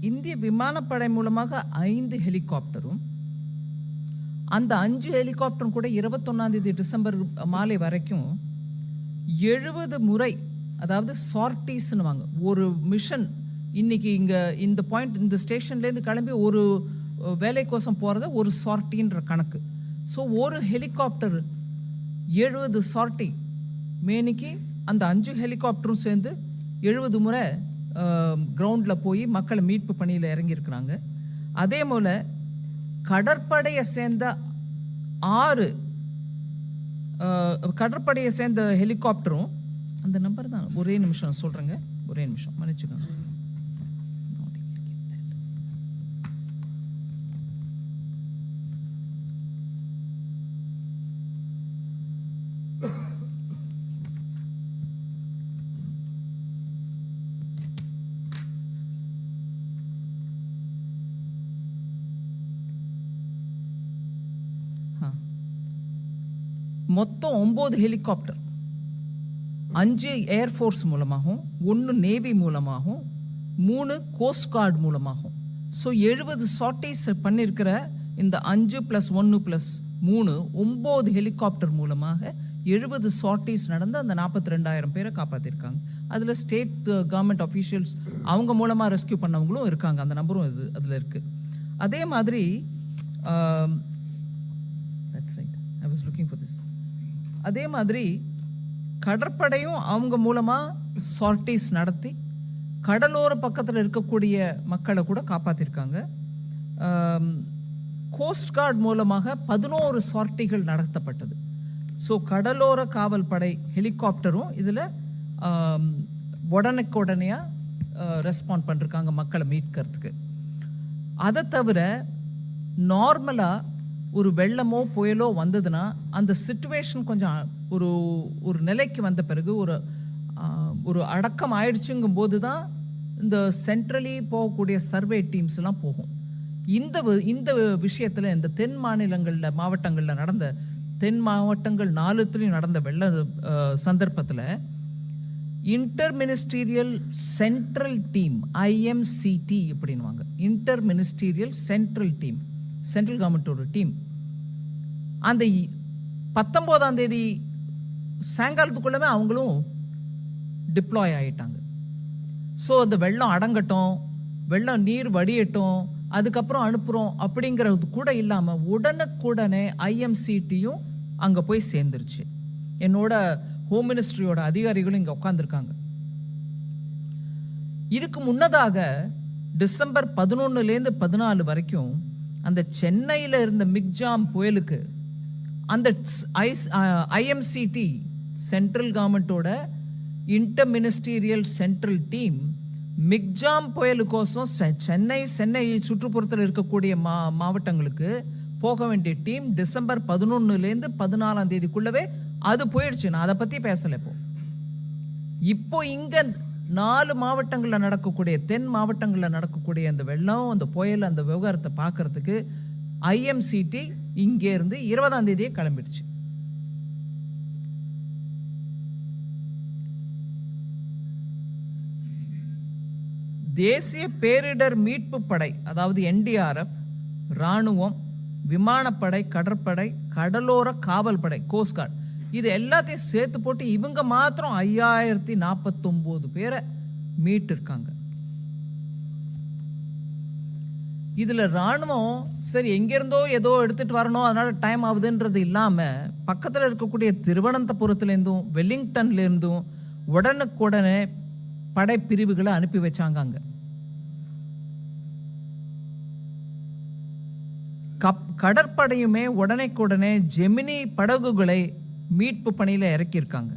இந்திய விமானப்படை மூலமாக ஐந்து ஹெலிகாப்டரும் அந்த அஞ்சு ஹெலிகாப்டரும் கூட இருபத்தொன்னாந்தேதி டிசம்பர் மாலை வரைக்கும் எழுபது முறை அதாவது சார்ட்டிஸ்னு வாங்க ஒரு மிஷன் இன்னைக்கு இங்கே இந்த பாயிண்ட் இந்த ஸ்டேஷன்லேருந்து கிளம்பி ஒரு வேலைக்கோசம் போகிறத ஒரு சார்ட்டின்ற கணக்கு. ஸோ ஒரு ஹெலிகாப்டர் எழுபது சார்ட்டி மேனிக்கு அந்த அஞ்சு ஹெலிகாப்டரும் சேர்ந்து எழுபது முறை கிரவுண்டில் போய் மக்களை மீட்பு பணியில் இறங்கியிருக்கிறாங்க. அதே போல் கடற்படையை சேர்ந்த ஆறு கடற்படையை சேர்ந்த ஹெலிகாப்டரும் அந்த நம்பர் தான். ஒரே நிமிஷம் சொல்கிறேங்க ஒரே நிமிஷம் மன்னிச்சுக்கோங்க. மொத்தம் ஒம்பது ஹெலிகாப்டர் அஞ்சு ஏர்ஃபோர்ஸ் மூலமாகவும் ஒன்று நேவி மூலமாகவும் மூணு கோஸ்ட் கார்டு மூலமாகவும். ஸோ எழுபது ஷார்ட்டேஜ் பண்ணியிருக்கிற இந்த அஞ்சு ப்ளஸ் ஒன்று ப்ளஸ் மூணு ஒம்பது ஹெலிகாப்டர் மூலமாக எழுபது ஷார்ட்டேஜ் நடந்து அந்த நாற்பத்தி ரெண்டாயிரம் பேரை காப்பாற்றிருக்காங்க அதில் ஸ்டேட் கவர்மெண்ட் uh, அஃபீஷியல்ஸ் அவங்க மூலமாக ரெஸ்கியூ பண்ணவங்களும் இருக்காங்க. அந்த நம்பரும் இது அதில் இருக்குது அதே மாதிரி um, ஆம், right right. Was was for for. அதே மாதிரி கடற்படையும் அவங்க மூலமாக சார்ட்டிஸ் நடத்தி கடலோர பக்கத்தில் இருக்கக்கூடிய மக்களை கூட காப்பாற்றிருக்காங்க கோஸ்ட் கார்டு மூலமாக பதினோரு சார்ட்டிகள் நடத்தப்பட்டது. ஸோ கடலோர காவல் படை ஹெலிகாப்டரும் இதில் உடனுக்கு உடனேயாக ரெஸ்பாண்ட் பண்ணிருக்காங்க மக்களை மீட்கிறதுக்கு. அதை தவிர நார்மலாக ஒரு வெள்ளமோ புயலோ வந்ததுன்னா அந்த சுச்சுவேஷன் கொஞ்சம் ஒரு ஒரு நிலைக்கு வந்த பிறகு ஒரு ஒரு அடக்கம் ஆயிடுச்சுங்கும் போது தான் இந்த சென்ட்ரலி போகக்கூடிய சர்வே டீம்ஸ் எல்லாம் போகும். இந்த வி- இந்த விஷயத்தில் இந்த தென் மாநிலங்களில் மாவட்டங்களில் நடந்த தென் மாவட்டங்கள் நாலுத்துலேயும் நடந்த வெள்ள சந்தர்ப்பத்தில் inter ministerial central team IMCT அப்படின்வாங்க inter ministerial central team central கவர்மெண்ட்டோட டீம் அந்த பத்தொம்போதாம் தேதி சாயங்காலத்துக்குள்ளவே அவங்களும் டிப்ளாய் ஆகிட்டாங்க ஸோ அந்த வெள்ளம் அடங்கட்டும் வெள்ளம் நீர் வடியட்டும் அதுக்கப்புறம் அனுப்புகிறோம் அப்படிங்கிறது கூட இல்லாமல் உடனுக்குடனே ஐஎம்சிடியும் அங்கே போய் சேர்ந்துருச்சு. என்னோட ஹோம் மினிஸ்ட்ரியோட அதிகாரிகளும் இங்கே உட்காந்துருக்காங்க இதுக்கு முன்னதாக டிசம்பர் பதினொன்னுலேருந்து பதினாலு வரைக்கும் அந்த சென்னையில் இருந்த மிக்ஜாம் புயலுக்கு அந்த ஐஸ் ஐஎம்சிடி சென்ட்ரல் கவர்மெண்ட்டோட inter ministerial central team Michaung புயலுக்கோசம் செ- சென்னை சென்னை சுற்றுப்புறத்தில் இருக்கக்கூடிய மா மாவட்டங்களுக்கு போக வேண்டிய டீம் டிசம்பர் பதினொன்னுலேருந்து பதினாலாம் தேதிக்குள்ளவே அது போயிடுச்சு. நான் அதை பற்றி பேசலை இப்போ. இப்போ இங்கே நாலு மாவட்டங்கள்ல நடக்கக்கூடிய தென் மாவட்டங்களில் நடக்கக்கூடிய அந்த வெள்ளம் அந்த புயல் அந்த விவகாரத்தை பார்க்கறதுக்கு ஐஎம்சிடி இங்கே இருந்து இருபதாம் தேதியே கிளம்பிடுச்சு. தேசிய பேரிடர் மீட்பு படை அதாவது என்டிஆர்எஃப் ராணுவம் விமானப்படை கடற்படை கடலோர காவல் படை கோஸ்ட்கார்டு இது எல்லாத்தையும் சேர்த்து போட்டு இவங்க மாத்திரம் ஐயாயிரத்தி நாற்பத்தொம்போது பேரை மீட்டிருக்காங்க. இதில் ராணுவம் சரி எங்கேருந்தோ ஏதோ எடுத்துட்டு வரணும் அதனால டைம் ஆகுதுன்றது இல்லாமல் பக்கத்தில் இருக்கக்கூடிய திருவனந்தபுரத்துலேருந்தும் வெல்லிங்டன்லேருந்தும் உடனுக்குடனே படைப்பிரிவுகளை அனுப்பி வச்சாங்க அங்கே. கப் கடற்படையுமே உடனேக்குடனே ஜெமினி படகுகளை மீட்பு பணியில் இறக்கியிருக்காங்க.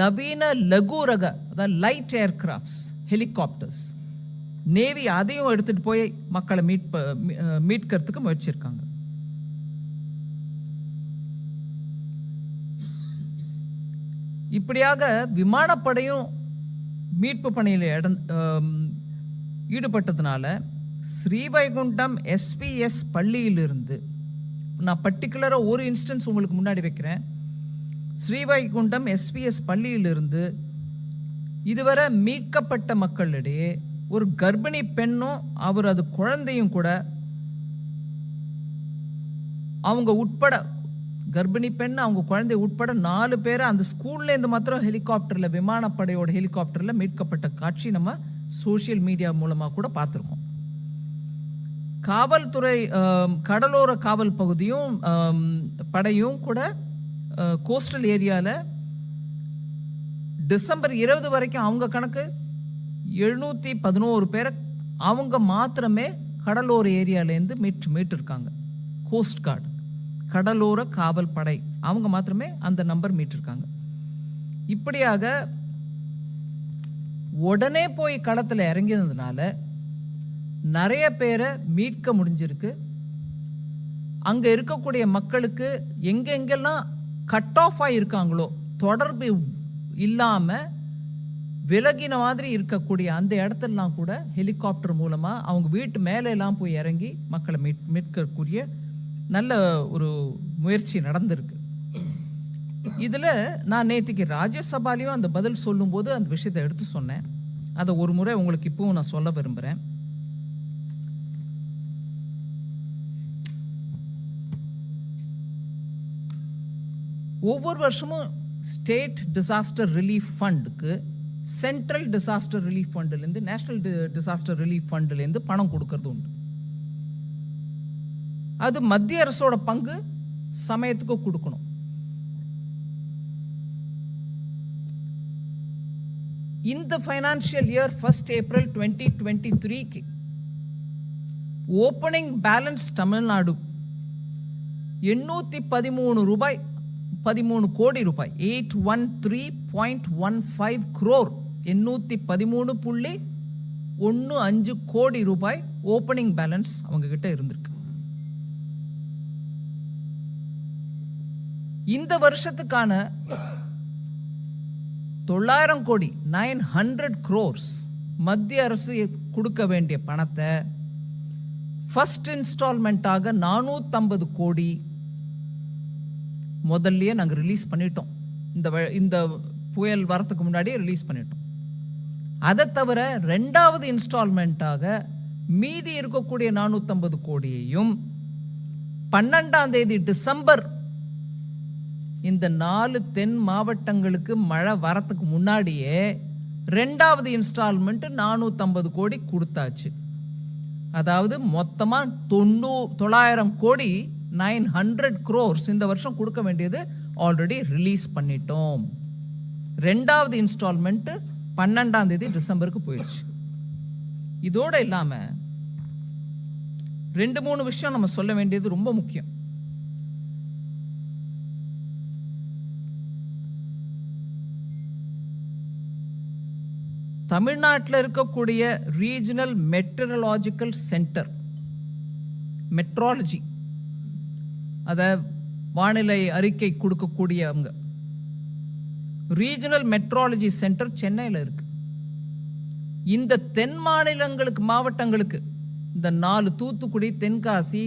நவீன லகு ரக அதாவது லைட் ஏர்கிராஃப்ட்ஸ் ஹெலிகாப்டர்ஸ் நேவி அதையும் எடுத்துட்டு போய் மக்களை மீட்ப மீட்கிறதுக்கு முயற்சியிருக்காங்க. இப்படியாக விமானப்படையும் மீட்பு பணியில் இடம் ஈடுபட்டதுனால ஸ்ரீவைகுண்டம் எஸ்பிஎஸ் பள்ளியிலிருந்து நான் பர்டிகுலராக ஒரு இன்ஸ்டன்ஸ் உங்களுக்கு முன்னாடி வைக்கிறேன். ஸ்ரீவைகுண்டம் எஸ்பிஎஸ் பள்ளியிலிருந்து இதுவரை மீட்கப்பட்ட மக்களிடையே ஒரு கர்ப்பிணி பெண்ணும் அவர் அது குழந்தையும் கூட அவங்க உட்பட கர்ப்பிணி பெண் அவங்க குழந்தை உட்பட நாலு பேரை அந்த ஸ்கூல்லேருந்து மாத்திரம் ஹெலிகாப்டரில் விமானப்படையோட ஹெலிகாப்டரில் மீட்கப்பட்ட காட்சி நம்ம சோஷியல் மீடியா மூலமாக கூட பார்த்துருக்கோம். காவல்துறை கடலோர காவல் பகுதியும் படையும் கூட கோஸ்டல் ஏரியாவில் டிசம்பர் இருபது வரைக்கும் அவங்க கணக்கு எழுநூற்றி பதினோரு பேரை அவங்க மாத்திரமே கடலோர ஏரியாலேருந்து மீட்டு மீட்டிருக்காங்க. கோஸ்ட் கார்டு கடலோர காவல் படை அவங்க மாத்திரமே அந்த நம்பர் மீட்டிருக்காங்க. இப்படியாக உடனே போய் களத்தில் இறங்கினதுனால நிறைய பேரை மீட்க முடிஞ்சிருக்கு. அங்கே இருக்கக்கூடிய மக்களுக்கு எங்கெங்கெல்லாம் கட் ஆஃப் இருக்காங்களோ தொடர்பு இல்லாமல் விலகின மாதிரி இருக்கக்கூடிய அந்த இடத்துலலாம் கூட ஹெலிகாப்டர் மூலமாக அவங்க வீட்டு மேலே எல்லாம் போய் இறங்கி மக்களை மீட் மீட்கக்கூடிய நல்ல ஒரு முயற்சி நடந்திருக்கு. இதில் நான் நேற்றுக்கு ராஜ்யசபாலையும் அந்த பதில் சொல்லும்போது அந்த விஷயத்தை எடுத்து சொன்னேன். அதை ஒரு முறை உங்களுக்கு இப்போவும் நான் சொல்ல விரும்புகிறேன் ஒவ்வொரு வருஷமும் ஸ்டேட் டிசாஸ்டர் ரிலீஃப் ஃபண்டுக்கு சென்ட்ரல் டிசாஸ்டர் ரிலீஃப் ஃபண்டுலேருந்து நேஷனல் டிசாஸ்டர் ரிலீஃப் ஃபண்டுலேருந்து பணம் கொடுக்கறது உண்டு. அது மத்திய அரசோட பங்கு சமயத்துக்கு கொடுக்கணும். இந்த financial year first April twenty twenty த்ரீக்கு ஓப்பனிங் பேலன்ஸ் தமிழ்நாடு எண்ணூற்றி பதிமூணு ரூபாய் பதிமூணு கோடி ரூபாய். Eight one three point one five crore எண்ணூற்றி பதிமூணு புள்ளி ஒன்று அஞ்சு கோடி ரூபாய் ஓப்பனிங் பேலன்ஸ் அவங்க கிட்ட இருந்திருக்கு. இந்த வருஷத்துக்கான தொள்ளாயிரம் கோடி நைன் ஹண்ட்ரட் க்ரோர்ஸ் மத்திய அரசு கொடுக்க வேண்டிய பணத்தை ஃபஸ்ட் இன்ஸ்டால்மெண்ட்டாக நானூற்றம்பது கோடி முதல்லையே நாங்கள் ரிலீஸ் பண்ணிட்டோம். இந்த வ- இந்த புயல் வரத்துக்கு முன்னாடியே ரிலீஸ் பண்ணிட்டோம். அதை தவிர ரெண்டாவது இன்ஸ்டால்மெண்ட்டாக மீதி இருக்கக்கூடிய நானூற்றம்பது கோடியையும் பன்னெண்டாம் தேதி டிசம்பர் இந்த நாலு தென் மாவட்டங்களுக்கு மழை வரத்துக்கு முன்னாடியே ரெண்டாவது இன்ஸ்டால்மெண்ட் நானூற்றம்பது கோடி கொடுத்தாச்சு. அதாவது மொத்தமாக தொண்ணூ தொள்ளாயிரம் கோடி நைன் ஹண்ட்ரட் க்ரோர்ஸ் இந்த வருஷம் கொடுக்க வேண்டியது ஆல்ரெடி ரிலீஸ் பண்ணிட்டோம். ரெண்டாவது இன்ஸ்டால்மெண்ட் பன்னெண்டாம் தேதி டிசம்பருக்கு போயிடுச்சு. இதோட இல்லாம ரெண்டு மூணு விஷயம் நம்ம சொல்ல வேண்டியது ரொம்ப முக்கியம். தமிழ்நாட்டில் இருக்கக்கூடிய ரீஜனல் மெட்ரலாஜிக்கல் சென்டர் மெட்ராலஜி அதை வானிலை அறிக்கை கொடுக்கக்கூடியவங்க ரீஜனல் மெட்ராலஜி சென்டர் சென்னையில் இருக்கு. இந்த தென் மாநிலங்களுக்கு மாவட்டங்களுக்கு இந்த நாலு தூத்துக்குடி தென்காசி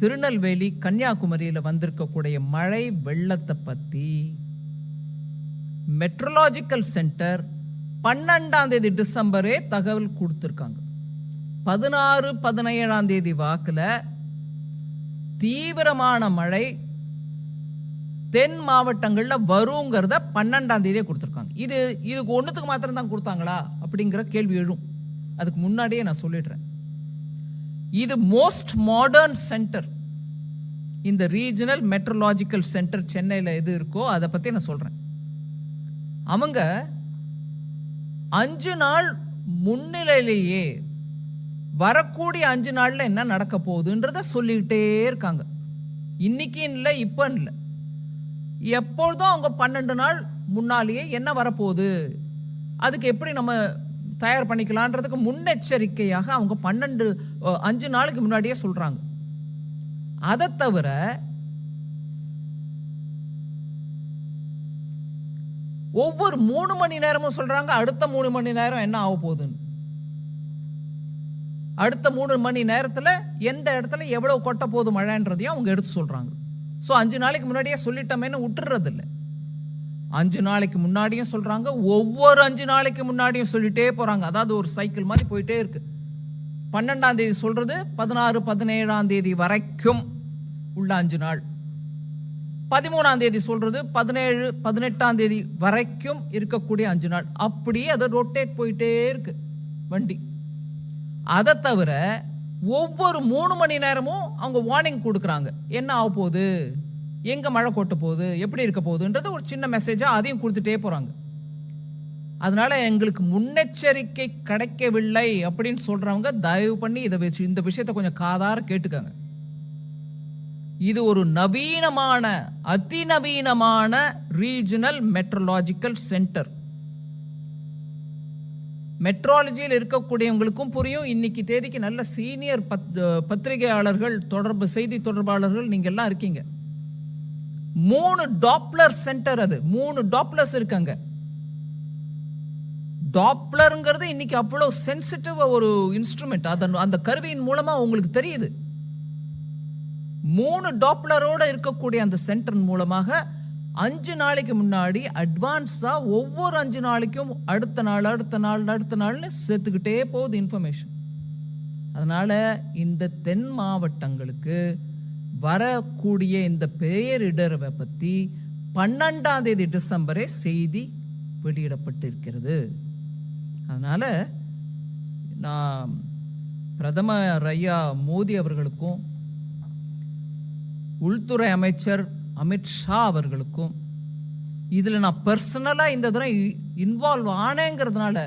திருநெல்வேலி கன்னியாகுமரியில் வந்திருக்கக்கூடிய மழை வெள்ளத்தை பற்றி மெட்ரலாஜிக்கல் சென்டர் பன்னெண்டாம் தேதி டிசம்பரே தகவல் கொடுத்துருக்காங்க. பதினாறு பதினேழாம் தேதி வாக்கில் தீவிரமான மழை தென் மாவட்டங்களில் வருங்கிறத பன்னெண்டாம் தேதியே கொடுத்துருக்காங்க. இது இதுக்கு ஒன்றுத்துக்கு மாத்திரம் தான் கொடுத்தாங்களா? அப்படிங்கிற கேள்வி எழும். அதுக்கு முன்னாடியே நான் சொல்லிடுறேன். இது மோஸ்ட் மாடர்ன் சென்டர் இந்த ரீஜனல் மெட்ரலாஜிக்கல் சென்டர் சென்னையில் எது இருக்கோ அதை பற்றி நான் சொல்கிறேன் அவங்க அஞ்சு நாள் முன்னிலையிலேயே வரக்கூடிய அஞ்சு நாளில் என்ன நடக்க போகுதுன்றத சொல்லிக்கிட்டே இருக்காங்க. இன்னைக்கு இல்லை இப்போ இல்லை. எப்பொழுதும் அவங்க பன்னெண்டு நாள் முன்னாலேயே என்ன வரப்போகுது? அதுக்கு எப்படி நம்ம தயார் பண்ணிக்கலான்றதுக்கு முன்னெச்சரிக்கையாக அவங்க பன்னெண்டு அஞ்சு நாளுக்கு முன்னாடியே சொல்கிறாங்க அதை தவிர ஒவ்வொரு மூணு மணி நேரமும் சொல்கிறாங்க அடுத்த மூணு மணி நேரம் என்ன ஆக போகுதுன்னு. அடுத்த மூணு மணி நேரத்தில் எந்த இடத்துல எவ்வளோ கொட்ட போது மழைன்றதையும் அவங்க எடுத்து சொல்கிறாங்க ஸோ அஞ்சு நாளைக்கு முன்னாடியே சொல்லிட்டோமேன்னு விட்டுறது அஞ்சு நாளைக்கு முன்னாடியும் சொல்கிறாங்க ஒவ்வொரு அஞ்சு நாளைக்கு முன்னாடியும் சொல்லிட்டே போகிறாங்க அதாவது ஒரு சைக்கிள் மாதிரி போயிட்டே இருக்கு. பன்னெண்டாம் தேதி சொல்றது பதினாறு பதினேழாம் தேதி வரைக்கும் உள்ள அஞ்சு நாள். பதிமூணாம் தேதி சொல்றது பதினேழு பதினெட்டாம் தேதி வரைக்கும் இருக்கக்கூடிய அஞ்சு நாள். அப்படியே அதை ரொட்டேட் போயிட்டே இருக்கு வண்டி. அதை தவிர ஒவ்வொரு மூணு மணி நேரமும் அவங்க வார்னிங் கொடுக்குறாங்க. என்ன ஆக போகுது? எங்கே மழை கொட்ட போகுது? எப்படி இருக்க போகுதுன்றது ஒரு சின்ன மெசேஜாக அதையும் கொடுத்துட்டே போகிறாங்க அதனால எங்களுக்கு முன்னெச்சரிக்கை கிடைக்கவில்லை அப்படின்னு சொல்றவங்க தயவு பண்ணி இதை வச்சு இந்த விஷயத்த கொஞ்சம் காதார கேட்டுக்கங்க. இது ஒரு நவீனமான அதிநவீனமான ரீஜனல் மெட்ரலாஜிக்கல் சென்டர் மெட்ராலஜியில் இருக்கக்கூடியவங்களுக்கும் புரியும். இன்னைக்கு தேதிக்கு நல்ல சீனியர் பத் பத்திரிகையாளர்கள் தொடர்பு செய்தி தொடர்பாளர்கள் நீங்க எல்லாம் இருக்கீங்க. மூணு டாப்லர் சென்டர் அது. மூணு டாப்லர்ஸ் இருக்காங்க. டாப்லருங்கிறது இன்னைக்கு அவ்வளோ சென்சிட்டிவ் ஒரு இன்ஸ்ட்ருமெண்ட் அதன் அந்த கருவியின் மூலமாக உங்களுக்கு தெரியுது. மூணு டாப்லரோட இருக்கக்கூடிய அந்த சென்டர் மூலமாக அஞ்சு நாளைக்கு முன்னாடி அட்வான்ஸாக ஒவ்வொரு அஞ்சு நாளைக்கும் அடுத்த நாள் அடுத்த நாள் அடுத்த நாள்னு சேர்த்துக்கிட்டே போகுது இன்ஃபர்மேஷன் அதனால் இந்த தென் மாவட்டங்களுக்கு வரக்கூடிய இந்த பேரிடரவை பற்றி பன்னெண்டாம் தேதி டிசம்பரே செய்தி வெளியிடப்பட்டிருக்கிறது. அதனால் நான் பிரதமர் ஐயா மோடி அவர்களுக்கும் உள்துறை அமைச்சர் அமித்ஷா அவர்களுக்கும் இதில் நான் பர்சனலாக இந்த தடவை இன்வால்வ் ஆனேங்கிறதுனால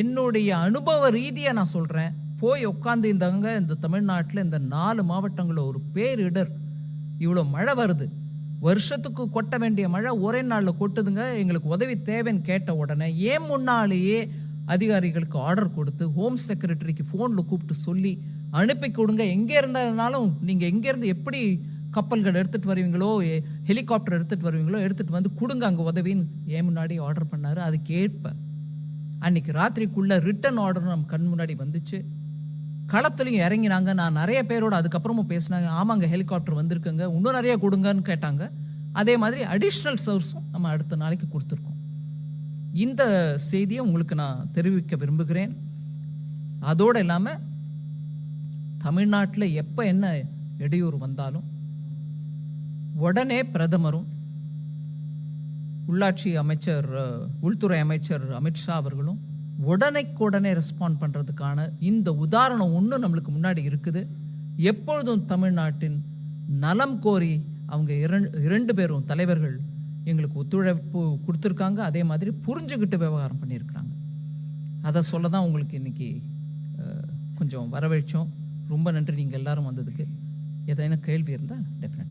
என்னுடைய அனுபவ ரீதியாக நான் சொல்கிறேன் போய் உட்காந்து இந்தங்க இந்த தமிழ்நாட்டில் இந்த நாலு மாவட்டங்களில் ஒரு பேரிடர். இவ்வளோ மழை வருது. வருஷத்துக்கு கொட்ட வேண்டிய மழை ஒரே நாளில் கொட்டுதுங்க. எங்களுக்கு உதவி தேவைன்னு கேட்ட உடனே ஏன் முன்னாலேயே அதிகாரிகளுக்கு ஆர்டர் கொடுத்து ஹோம் செக்ரட்டரிக்கு ஃபோனில் கூப்பிட்டு சொல்லி அனுப்பி கொடுங்க. எங்கே இருந்தாலும் நீங்கள் எங்கேருந்து எப்படி கப்பல்கள் எடுத்துகிட்டு வருவீங்களோ ஹெலிகாப்டர் எடுத்துகிட்டு வருவீங்களோ எடுத்துகிட்டு வந்து கொடுங்க அங்கே உதவின்னு ஏன் முன்னாடி ஆர்டர் பண்ணார். அது அன்னைக்கு ராத்திரிக்குள்ளே ரிட்டர்ன் ஆர்டர் நம்ம கண் முன்னாடி வந்துச்சு. களத்துலையும் இறங்கினாங்க. நான் நிறைய பேரோட அதுக்கப்புறமும் பேசினாங்க. ஆமாங்க ஹெலிகாப்டர் வந்திருக்குங்க. இன்னும் நிறைய கொடுங்கன்னு கேட்டாங்க. அதே மாதிரி அடிஷ்னல் சோர்ஸும் நம்ம அடுத்த நாளைக்கு கொடுத்துருக்கோம். இந்த செய்தியை உங்களுக்கு நான் தெரிவிக்க விரும்புகிறேன். அதோடு இல்லாமல் தமிழ்நாட்டில் எப்போ என்ன இடையூறு வந்தாலும் உடனே பிரதமரும் உள்ளாட்சி அமைச்சர் உள்துறை அமைச்சர் அமித்ஷா அவர்களும் உடனைக்குடனே ரெஸ்பாண்ட் பண்ணுறதுக்கான இந்த உதாரணம் ஒன்று நம்மளுக்கு முன்னாடி இருக்குது. எப்பொழுதும் தமிழ்நாட்டின் நலம் கோரி அவங்க இரண்டு இரண்டு பேரும் தலைவர்கள் எங்களுக்கு ஒத்துழைப்பு கொடுத்துருக்காங்க. அதே மாதிரி புரிஞ்சுக்கிட்டு விவகாரம் பண்ணியிருக்கிறாங்க. அதை சொல்ல தான் உங்களுக்கு இன்னைக்கு கொஞ்சம் வரவழைச்சோம் ரொம்ப நன்றி நீங்கள் எல்லாரும் வந்ததுக்கு. ஏதேனும் கேள்வி இருந்தால் டெஃபினட்